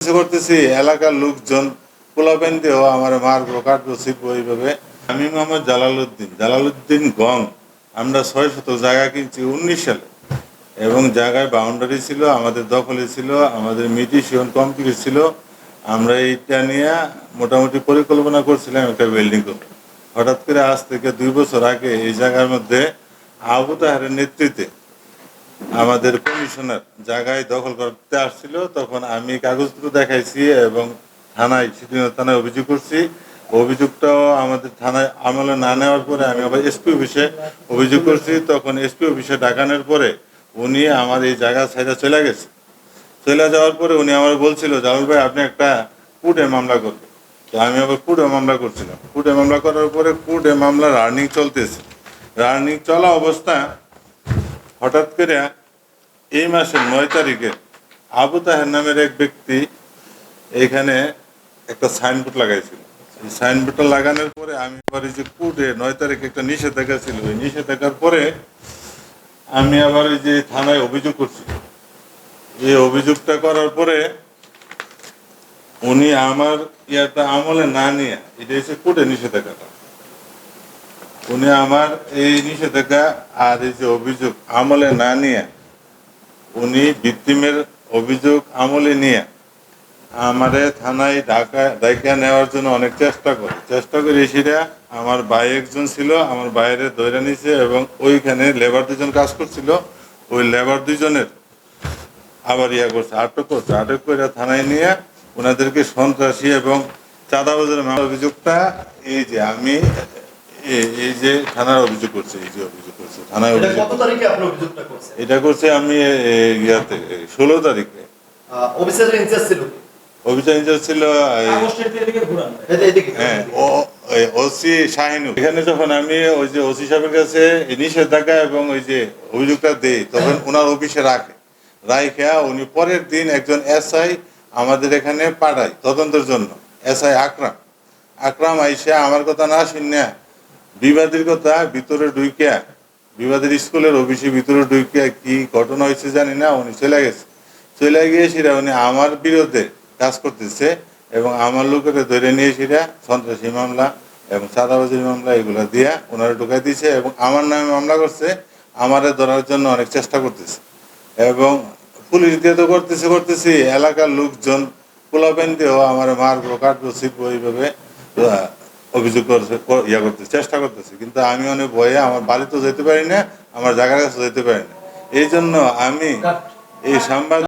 করতেছি, এলাকার লোকজন পোলাপেন দিয়েও আমার মারবো কাটবো শিখব এইভাবে? আমি মোহাম্মদ জালালউদ্দিন জালালউদ্দিন গং। আমরা ছয় শত জায়গা কিনছি উনিশ সালে। এবং জায়গায় বাউন্ডারি ছিল, আমাদের দখলে ছিল, আমাদের মিটিশন কমপ্লিট ছিল। আমরা এইটা নিয়ে মোটামুটি পরিকল্পনা করছিলাম একটা বিল্ডিং করব হঠাৎ করে আজ থেকে দুই বছর আগে এই জায়গার মধ্যে আবু তাহারের নেতৃত্বে আমাদের কমিশনার জায়গায় দখল করতে আসছিল, তখন আমি কাগজপত্র দেখাইছি এবং থানায় সিদ্ধিনাথ থানায় অভিযোগ করছি। অভিযোগটাও আমাদের থানায় আমলে না নেওয়ার পরে আমি আবার এসপি অফিসে অভিযোগ করছি। তখন এসপি অফিসে ডাকানোর পরে উনি আমার এই জায়গা সাইডে চলে গেছে। চলে যাওয়ার পরে উনি আমার বলছিল জালাল ভাই, আপনি একটা কুটে মামলা করবেন। তো আমি আবার কুটে মামলা করছিলাম। কুটে মামলা করার পরে কুটে মামলা রানিং চলতেছে। রানিং চলা অবস্থা হঠাৎ করে এই মাসের নয় তারিখে আবু তাহের নামের এক ব্যক্তি এখানে একটা সাইনবোর্ড লাগাইছিল। সাইনবোর্ডটা লাগানোর পরে আমি আবার যে কুটে নয় তারিখে একটা নিষেধাজ্ঞা ছিল। ওই নিষেধাজ্ঞার পরে আমি আবার ওই যে থানায় অভিযোগ করছি। এই অভিযোগটা করার পরে উনি আমার ইয়াটা আমলে না নিয়ে, এটা হচ্ছে কোর্টে নিষেধাজ্ঞাটা। উনি আমার এই নিষেধাজ্ঞা আর এই যে অভিযোগ আমলে না নিয়ে, উনি ভিত্তিমের অভিযোগ আমলে নিয়ে আমারে থানায় ডাকা নেওয়ার জন্য অনেক চেষ্টা করে। চেষ্টা করে সেটা আমার ভাই একজন ছিল, আমার বাইরে ধরে নিছে এবং ওইখানে লেবার দুজন কাজ করছিল। ওই লেবার দুজনের আবার ইয়া করছে, আটক করছে। আটক করে থানায় নিয়ে ওনাদেরকে সন্ত্রাসী এবং চাঁদাবাজের মামলা অভিযোগটা এই যে আমি এই- যে থানার অভিযোগ করছে এই যে অভিযোগ করছে থানায় এটা অভিযোগ কত তারিখে আপনি অভিযোগটা করছেন? এটা করছে আমি ইয়াতে ষোলো তারিখে। অফিসারের ইনচার্জ ছিল? ইনচার্জ ছিল হ্যাঁ ওসি শাহিনু এখানে যখন আমি ওই যে ওসি সাহেবের কাছে নিষেধাজ্ঞা এবং ওই যে অভিযোগটা দেই তখন ওনার অফিসে রাখে। রাইখা উনি পরের দিন একজন এসআই আমাদের এখানে পাঠায় তদন্তের জন্য। এসআই আকরাম। আকরাম আইসা আমার কথা না শুনিয়া বিবাদের কথা ভিতরে ঢুকিয়া বিবাদের স্কুলের অফিসে ভিতরে ঢুকিয়া কি ঘটনা হয়েছে জানি না, উনি চলে গেছে। চলে গিয়ে সেটা উনি আমার বিরুদ্ধে কাজ করতেছে এবং আমার লোকেরা ধরে নিয়ে সেটা সন্ত্রাসী মামলা এবং চাঁদাবাজির মামলা এগুলো দিয়া ওনারা ঢুকাই দিয়েছে এবং আমার নামে মামলা করছে, আমারে ধরার জন্য অনেক চেষ্টা করতেছে। এবং পুলিশ দিয়ে তো করতেছে, করতেছি, এলাকার লোকজন পোলাপেন দিয়েও আমার মারবো, কাটবো শিখব এইভাবে অভিযোগ ইয়া করতে চেষ্টা করতেছে। কিন্তু আমি অনেক ভয়ে আমার বাড়িতে যেতে পারি না আমার জায়গার কাছে যেতে পারি না। এই জন্য আমি এই সাংবাদিক